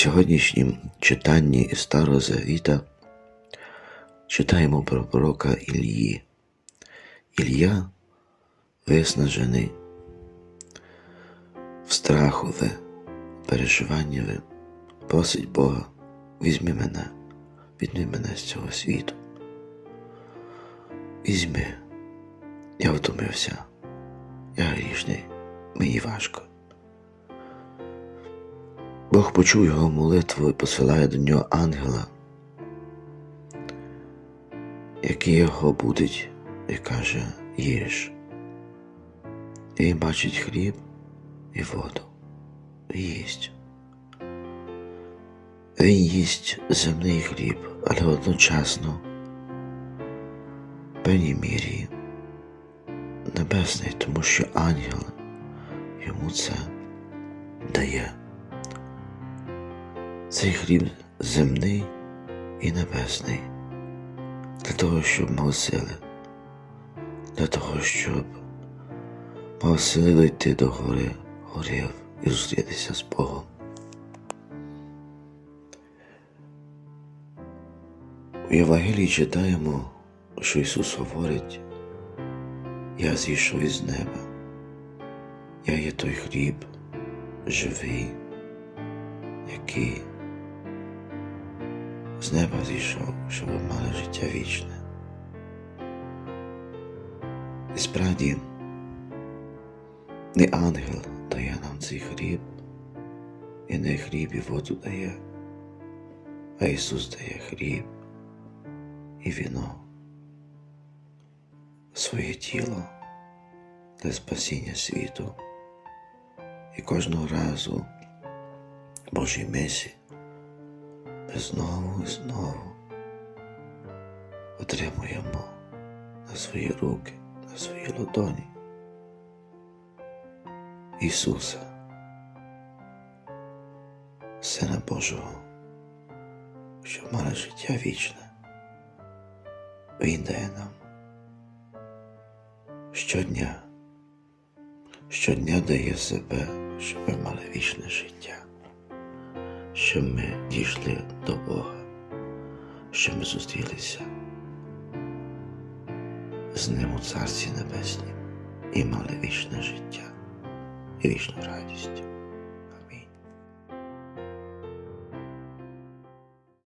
сьогоднішнім читанні із Старого Завіта читаємо про пророка Ілії. Ілля виснажений в страхове, переживаннєве, просить Бога, візьми мене, візьми мене з цього світу. Візьми, я втомився, я грішний, мені важко. Бог почув його молитву і посилає до нього ангела, який його будить і каже їж. І бачить хліб і воду. І їсть. Він їсть земний хліб, але одночасно в певній мірі небесний, тому що ангел йому це дає. Цей хліб земний і небесний, для того, щоб мав сили, для того, щоб мав сили дойти до гори, горів і зустрітися з Богом. У Євангелії читаємо, що Ісус говорить, я зійшов із неба, я є той хліб живий, який з неба зійшов, щоб мали життя вічне. І справді, не ангел дає нам цей хліб, і не хліб і воду дає, а Ісус дає хліб і віно, своє тіло для спасіння світу. І кожного разу Божій мисі ми знову і знову отримуємо на свої руки, на свої ладоні Ісуса, Сина Божого, що має життя вічне. Він дає нам щодня, щодня дає себе, щоб ми мали вічне життя щоб ми дійшли до Бога, що ми зустрілися з Ним у Царстві Небесні і мали вічне життя і вічну радість.